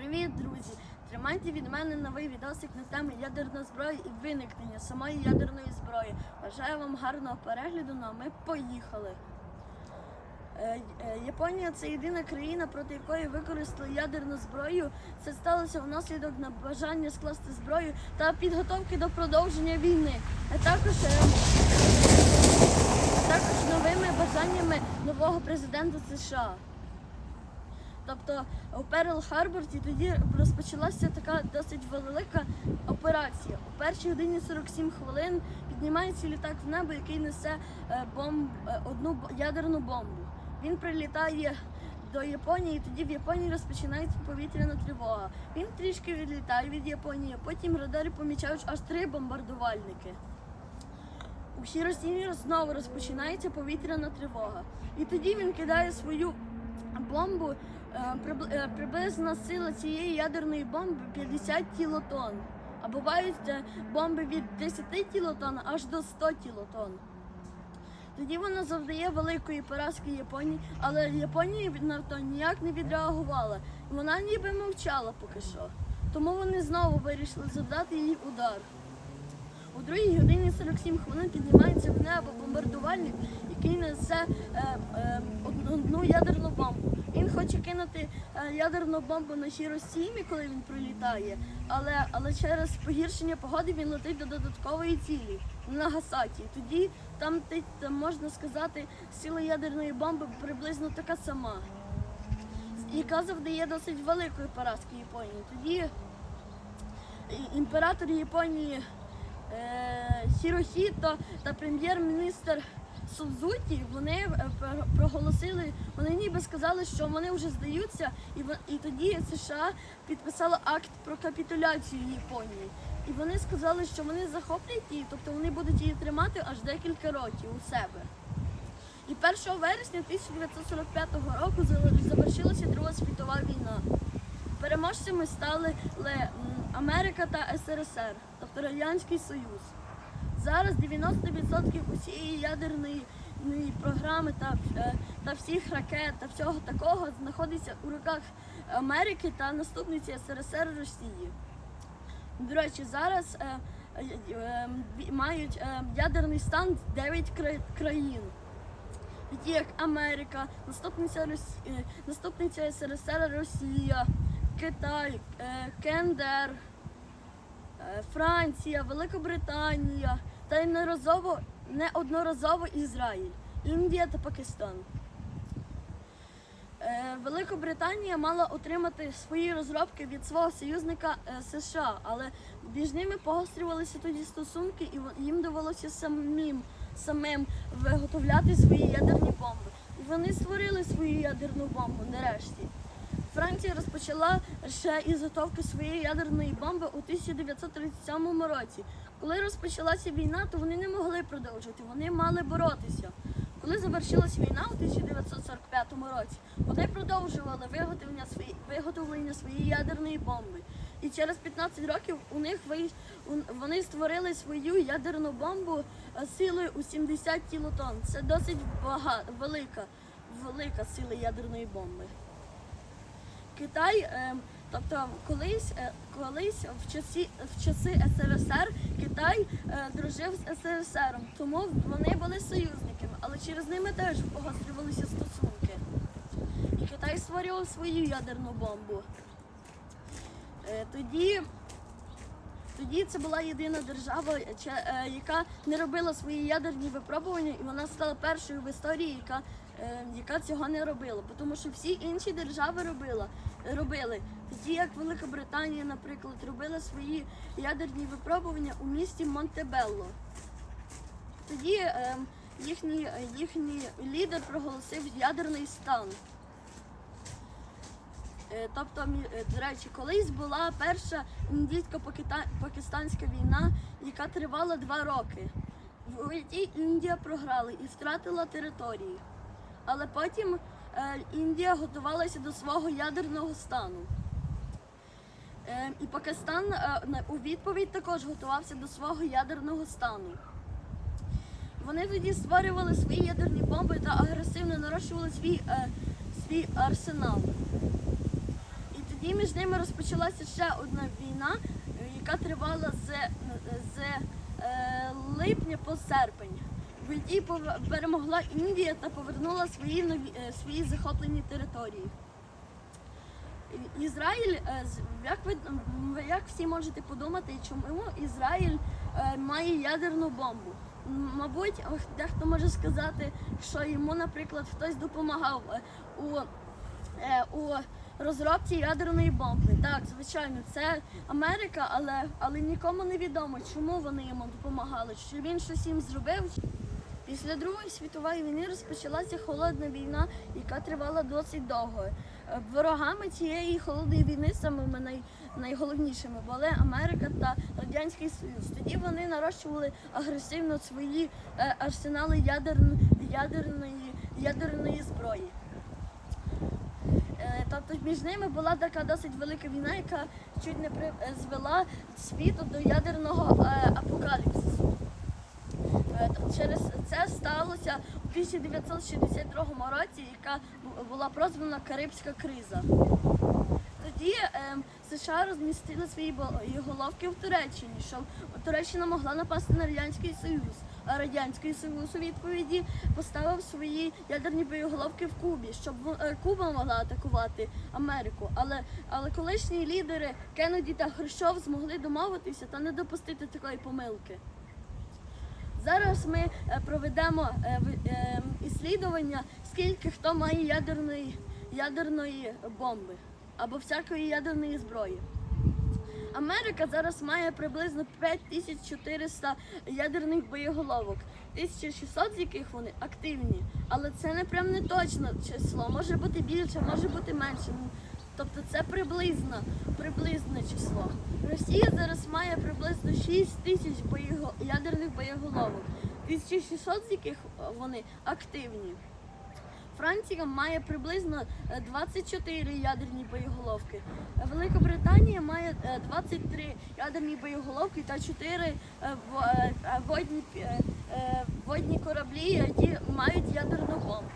Привіт, друзі! Тримайте від мене новий відосик на тему ядерної зброї і виникнення самої ядерної зброї. Бажаю вам гарного перегляду, ну а ми поїхали. Е, е, Японія це єдина країна, проти якої використали ядерну зброю. Це сталося внаслідок на бажання скласти зброю та підготовки до продовження війни. А також, е, також новими бажаннями нового президента США. Тобто у Перл Харборті тоді розпочалася така досить велика операція. У першій годині 47 хвилин піднімається літак в небо, який несе е, бомб, е, одну ядерну бомбу. Він прилітає до Японії, і тоді в Японії розпочинається повітряна тривога. Він трішки відлітає від Японії, потім радари помічають аж три бомбардувальники. У Хіросімі знову розпочинається повітряна тривога. І тоді він кидає свою бомбу. Е, е, Приблизна сила цієї ядерної бомби 50 кілотон. А бувають е, бомби від 10 кілотон аж до 100 кілотон. Тоді вона завдає великої поразки Японії, але Японія на то ніяк не відреагувала. Вона ніби мовчала поки що. Тому вони знову вирішили завдати їй удар. У другій годині 47 хвилин піднімається в небо бомбардувальник, який несе е, е, одну- одну ядерну бомбу. Він хоче кинути е, ядерну бомбу на Хіросімі, коли він прилітає, але, але через погіршення погоди він летить до додаткової цілі на Нагасакі. Тоді там, там можна сказати, сила ядерної бомби приблизно така сама, яка завдає досить великої поразки Японії. Тоді імператор Японії е, Хірохіто та прем'єр-міністр Судзуті вони е, проголосили, вони ніби сказали, що вони вже здаються, і, і тоді США підписала акт про капітуляцію Японії. І вони сказали, що вони захоплять її, тобто вони будуть її тримати аж декілька років у себе. І 1 вересня 1945 року завершилася Друга світова війна. Переможцями стали Америка та СРСР, тобто Радянський Союз. Зараз 90% усієї ядерної програми та, е, та всіх ракет та всього такого знаходиться у руках Америки та наступниці СРСР Росії. До речі, зараз е, е, е, мають е, ядерний стан 9 кра- країн такі як Америка, наступниця, Рос... е, наступниця СРСР Росія, Китай, е, Франція, Великобританія та й неразово, неодноразово Ізраїль, Індія та Пакистан. Е, Великобританія мала отримати свої розробки від свого союзника е, США, але між ними погострювалися тоді стосунки, і їм довелося самим, самим виготовляти свої ядерні бомби. І вони створили свою ядерну бомбу нарешті. Франція розпочала ще із готовки своєї ядерної бомби у 1937 році. Коли розпочалася війна, то вони не могли продовжити, вони мали боротися. Коли завершилась війна у 1945 році, вони продовжували виготовлення свої, виготовлення своєї ядерної бомби. І через 15 років у них у- вони створили свою ядерну бомбу е, силою у 70 кілотон. Це досить багато, велика, велика сила ядерної бомби. Китай, е, тобто колись, е, колись в часі в часи СРСР Китай е, дружив з СРСР, тому вони були союзниками, але через ними теж погострювалися стосунки. І Китай створював свою ядерну бомбу. Е, тоді, тоді це була єдина держава, яка не робила свої ядерні випробування, і вона стала першою в історії, яка, яка цього не робила. Тому що всі інші держави робила, робили. Тоді як Великобританія, наприклад, робила свої ядерні випробування у місті Монтебелло. Тоді е, їхній, їхній лідер проголосив ядерний стан. Е, Тобто, е, до речі, колись була перша індійсько-пакистанська війна, яка тривала два роки. В якій Індія програла і втратила території. Але потім Індія готувалася до свого ядерного стану. Е, і Пакистан е, у відповідь також готувався до свого ядерного стану. Вони тоді створювали свої ядерні бомби та агресивно нарощували свій, е, свій арсенал. І тоді між ними розпочалася ще одна війна, е, яка тривала з, з е, липня по серпень. В перемогла Індія та повернула свої нові е, свої захоплені території. Ізраїль, е, як ви як всі можете подумати, чому Ізраїль е, має ядерну бомбу? Мабуть, дехто може сказати, що йому, наприклад, хтось допомагав у, у розробці ядерної бомби. Так, звичайно, це Америка, але, але нікому не відомо, чому вони йому допомагали, чи він щось їм зробив. Після Другої світової війни розпочалася холодна війна, яка тривала досить довго. Е, Ворогами цієї холодної війни самими най, найголовнішими були Америка та Радянський Союз. Тоді вони нарощували агресивно свої е, арсенали ядерн, ядерної, ядерної зброї. Е, Тобто між ними була така досить велика війна, яка чуть не при- е, світу до ядерного е, апокаліпсису. Через це сталося у 1962 році, яка була прозвана Карибська криза. Тоді ем, США розмістили свої головки в Туреччині, щоб Туреччина могла напасти на Радянський Союз. А Радянський Союз у відповіді поставив свої ядерні боєголовки в Кубі, щоб е, Куба могла атакувати Америку. Але, але колишні лідери Кеннеді та Хрущов змогли домовитися та не допустити такої помилки. Зараз ми е, проведемо е, е, іслідування, скільки хто має ядерної, ядерної бомби або всякої ядерної зброї. Америка зараз має приблизно 5400 ядерних боєголовок, 1600 з яких вони активні. Але це не прям не точне число. Може бути більше, може бути менше. Тобто це приблизно, приблизне число. Росія зараз має приблизно 6 тисяч боєго- ядерних боєголовок, 1600 з яких е, вони активні. Франція має приблизно е, 24 ядерні боєголовки. Велика Британія має е, 23 ядерні боєголовки та 4 е, во- е, е, водні, е, е, водні кораблі, які мають ядерну бомбу.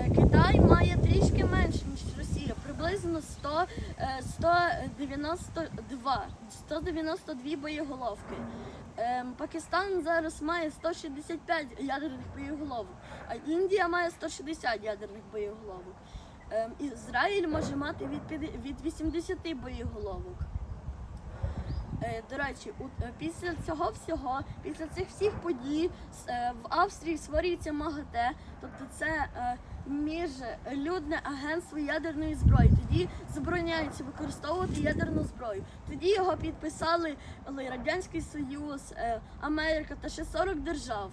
Е, Китай має трішки менше, ніж Росія, приблизно 100, е, 192, 192 боєголовки. Ем, Пакистан зараз має 165 ядерних боєголовок, а Індія має 160 ядерних боєголовок. Ем, Ізраїль може мати від, 80 боєголовок. Е, До речі, е, після цього всього, після цих всіх подій в Австрії створюється МАГАТЕ, тобто це міжлюдне агентство ядерної зброї. Тоді забороняється використовувати ядерну зброю. Тоді його підписали Радянський Союз, е, Америка та ще 40 держав.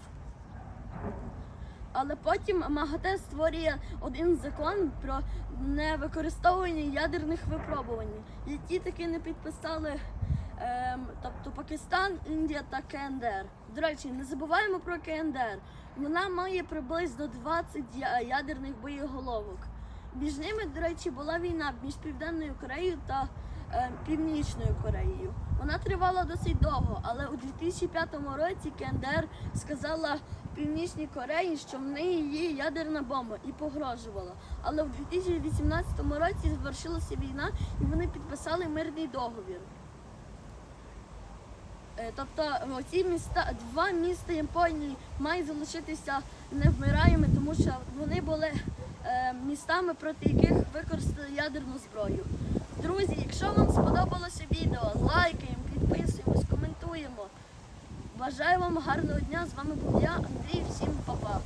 Але потім МАГАТЕ створює один закон про невикористовування ядерних випробувань, які таки не підписали ем, тобто Пакистан, Індія та КНДР. До речі, не забуваємо про КНДР. Вона має приблизно 20 ядерних боєголовок. Між ними, до речі, була війна між Південною Кореєю та е, Північною Кореєю. Вона тривала досить довго, але у 2005 році КНДР сказала Північній Кореї, що в неї є ядерна бомба і погрожувала. Але в 2018 році завершилася війна і вони підписали мирний договір. Е, Тобто ці міста, два міста Японії мають залишитися невмираєми, тому що вони були е, містами, проти яких використали ядерну зброю. Друзі, якщо вам сподобалося відео, лайкаємо, підписуємось, коментуємо. Бажаю вам гарного дня. З вами був я, Андрій. Всім па-па.